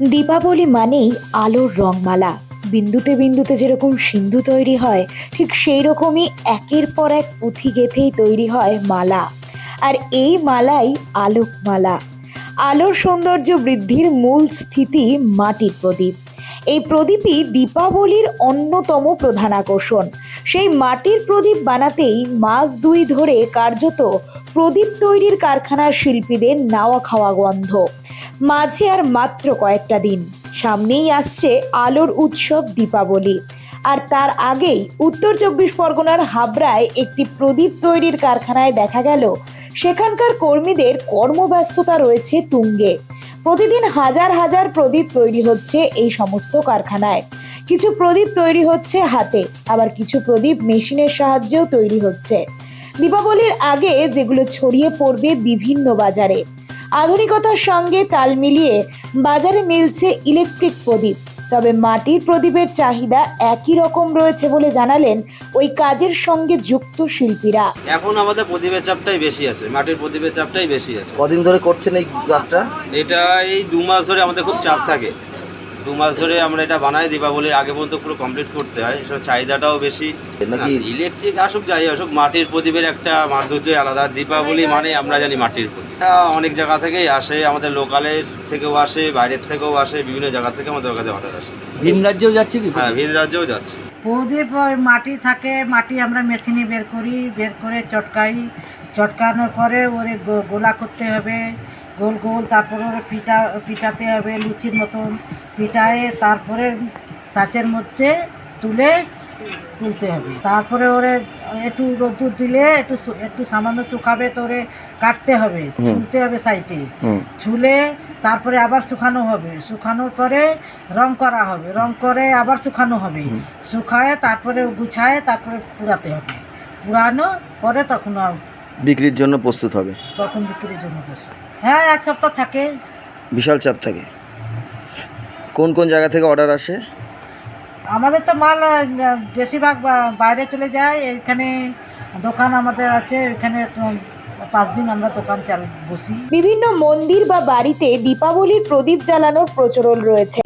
দীপাবলি মানেই আলোর রংমালা। বিন্দুতে বিন্দুতে যেরকম সিন্ধু তৈরি হয়, ঠিক সেই রকমই একের পর এক পুঁথি গেথেই তৈরি হয় মালা। আর এই মালাই আলোকমালা। আলোর সৌন্দর্য বৃদ্ধির মূল স্থিতি মাটির প্রদীপ। এই প্রদীপই দীপাবলির অন্যতম প্রধান আকর্ষণ। সেই মাটির প্রদীপ বানাতেই মাস দুই ধরে কার্যত প্রদীপ তৈরির কারখানার শিল্পীদের নাওয়া খাওয়া গন্ধ। মাঝে আর মাত্র কয়েকটা দিন। সামনেই আসছে আলোর উৎসব দীপাবলি। আর তার আগেই উত্তর চব্বিশ পরগনার হাবড়ায় একটি প্রদীপ তৈরির কারখানায় দেখা গেল, সেখানকার কর্মীদের কর্মব্যস্ততা রয়েছে তুঙ্গে। প্রতিদিন হাজার হাজার প্রদীপ তৈরি হচ্ছে এই সমস্ত কারখানায়। কিছু প্রদীপ তৈরি হচ্ছে হাতে, আবার কিছু প্রদীপ মেশিনের সাহায্যেও তৈরি হচ্ছে। দীপাবলির আগে যেগুলো ছড়িয়ে পড়বে বিভিন্ন বাজারে। আধুনিকতার সঙ্গে তাল মিলিয়ে বাজারে মিলছে ইলেকট্রিক প্রদীপ। তবে মাটির প্রদীপের চাহিদা একই রকম রয়েছে বলে জানালেন ওই কাজের সঙ্গে যুক্ত শিল্পীরা। এখন আমাদের প্রদীপের চাপটাই বেশি আছে মাটির প্রদীপের চাপটাই বেশি আছে। কদিন ধরে করছেন এই কাজটা? এটা এই দু মাস ধরে আমাদের খুব চাপ থাকে। দু মাস ধরে আমরা এটা বানাই দীপাবলির আগে পর্যন্ত পুরো কমপ্লিট করতে হয়। সব চাহিদাটাও বেশি। নাকি ইলেকট্রিক আসুক যাই আসুক মাটির প্রদীপের একটা মাধুর্যই আলাদা দীপাবলি মানে আমরা জানি মাটির প্রদীপ। অনেক জায়গা থেকেই আসে আমাদের লোকালের থেকেও আসে বাইরের থেকেও আসে বিভিন্ন জায়গা থেকে আমাদের কাছে অর্ডার আসে। ভিন রাজ্যেও যাচ্ছে কি? হ্যাঁ ভিন রাজ্যেও যাচ্ছে। প্রদীপ ওই মাটি থাকে মাটি আমরা মেশিনে বের করি বের করে চটকাই। চটকানোর পরে ওরে গো- গোলা করতে হবে। গোল গোল তারপরে ওরে পিঠা পিঠাতে হবে লুচির মতন। পিঠায়ে তারপরে সাঁচের মধ্যে তুলে তুলতে হবে। তারপরে ওরে একটু রোদ্দুর দিলে একটু একটু সামান্য শুকাবে তো ওরে কাটতে হবে ছুলতে হবে সাইডে। ছুলে তারপরে আবার শুকানো হবে। শুকানোর পরে রং করা হবে। রং করে আবার শুকানো হবে। শুকায় তারপরে গুছায় তারপরে পুরাতে হবে। পুরানো পরে তখন আর- বিক্রির জন্য প্রস্তুত হবে। তখন বিক্রির জন্য প্রস্তুত। হ্যাঁ এক সপ্তাহ থাকে। বিশাল চাপ থাকে। কোন কোন জায়গা থেকে অর্ডার আসে? আমাদের তো মাল বেশিরভাগ বাইরে চলে যায়। এখানে দোকান আমাদের আছে এখানে পাঁচ দিন আমরা দোকান চাল বসি। বিভিন্ন মন্দির বা বাড়িতে দীপাবলির প্রদীপ জ্বালানোর প্রচলন রয়েছে।